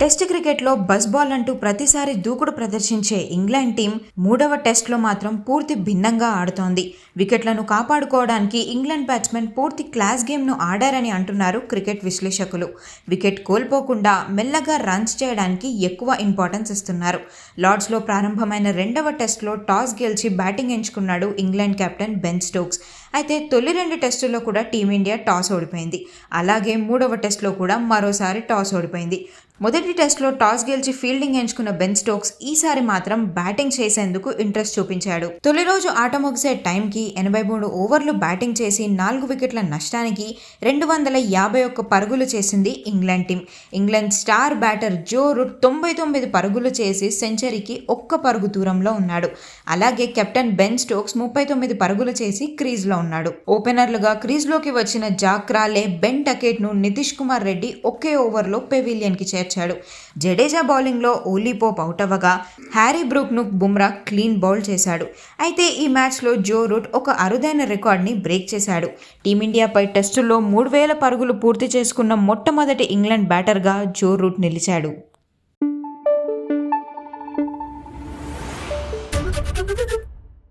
Test క్రికెట్లో bus ball అంటూ ప్రతిసారి దూకుడు ప్రదర్శించే ఇంగ్లాండ్ టీం మూడవ టెస్ట్లో మాత్రం పూర్తి భిన్నంగా ఆడుతోంది. వికెట్లను కాపాడుకోవడానికి ఇంగ్లాండ్ బ్యాట్స్మెన్ పూర్తి క్లాస్ గేమ్ను ఆడారని అంటున్నారు క్రికెట్ విశ్లేషకులు. వికెట్ కోల్పోకుండా మెల్లగా రన్స్ చేయడానికి ఎక్కువ ఇంపార్టెన్స్ ఇస్తున్నారు. లార్డ్స్లో ప్రారంభమైన రెండవ టెస్ట్లో టాస్ గెలిచి బ్యాటింగ్ ఎంచుకున్నాడు ఇంగ్లాండ్ కెప్టెన్ బెన్ స్టోక్స్. అయితే తొలి రెండు టెస్టుల్లో కూడా టీమిండియా టాస్ ఓడిపోయింది. అలాగే మూడవ టెస్ట్లో కూడా మరోసారి టాస్ ఓడిపోయింది. మొదటి టెస్ట్లో టాస్ గెలిచి ఫీల్డింగ్ ఎంచుకున్న బెన్ స్టోక్స్ ఈసారి మాత్రం బ్యాటింగ్ చేసేందుకు ఇంట్రెస్ట్ చూపించాడు. తొలి రోజు ఆట ముగిసే టైంకి ఎనభై మూడు ఓవర్లు బ్యాటింగ్ చేసి నాలుగు వికెట్ల నష్టానికి రెండు వందల యాభై ఒక్క పరుగులు చేసింది England team. England star batter Joe Root తొంభై తొమ్మిది పరుగులు చేసి సెంచరీకి ఒక్క పరుగు దూరంలో ఉన్నాడు. అలాగే కెప్టెన్ బెన్ స్టోక్స్ ముప్పై తొమ్మిది పరుగులు చేసి క్రీజ్లో ఉన్నాడు. ఓపెనర్లుగా క్రీజ్లోకి వచ్చిన జాక్రాలే బెన్ టకెట్ను నితీష్ కుమార్ రెడ్డి ఒకే ఓవర్లో పెవిలియన్కి చేర్చాడు. జడేజా బౌలింగ్లో ఓలీపోప్ అవుట్ అవ్వగా హ్యారీ బ్రూక్ను బుమ్రా క్లీన్ బౌల్ చేశాడు. అయితే ఈ మ్యాచ్లో జో రూట్ ఒక అరుదైన రికార్డ్ని బ్రేక్ చేశాడు. టీమిండియాపై టెస్టుల్లో మూడు వేల పరుగులు పూర్తి చేసుకున్న మొట్టమొదటి ఇంగ్లాండ్ బ్యాటర్గా జో రూట్ నిలిచాడు. Thank you.